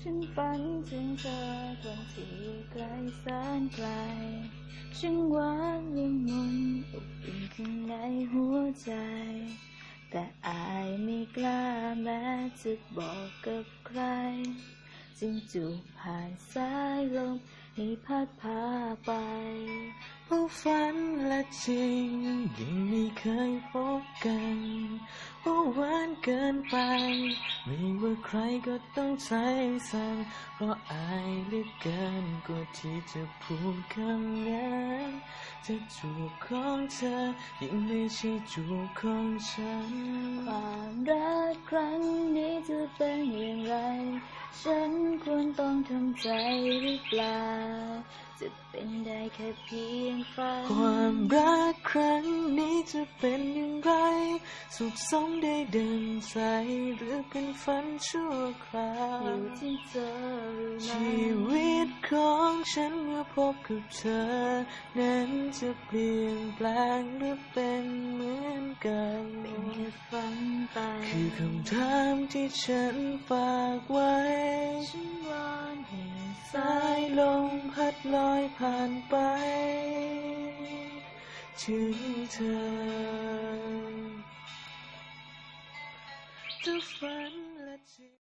ฉันฝันถึงเธอคนที่ไกลแสนไกลฉันหวานยังมุนอบอุ่นข้างในหัวใจ แต่อายไม่กล้าแม้จะบอกกับใคร จึงจูบผ่านสายลมให้พัดพาไปผู้ฝันและจริงยังม เคยพบกันว่าหวานเกินไป ไม่ว่าใครก็ต้องใจสั่นเพราะอายเหลือเกินกว่าที่จะพูดคำนั้นจะจูบของเธอยังไม่ใช่จูบของฉัน ความรักครั้งนี้จะเป็นอย่างไรฉันควรต้องทำใจหรือเปล่า จะเป็นได้แค่เพียงฝัน ความรักครั้งนี้จะเป็นอย่างไร สุขสมได้ดังใจหรือเป็นฝันชั่วคราอวยู่ที่เธอรู้ไหมชีวิตของฉันเมื่อพบกับเธอ นั้นจะเปลี่ยนแปลงหรือเป็นเหมือนกันเป็นแค่ฝันไปคือคำถามที่ฉันฝากไว้ฉันวอนให้สาสายลมพัดลอยผ่านไป ถึงเธอจะฝันและจริง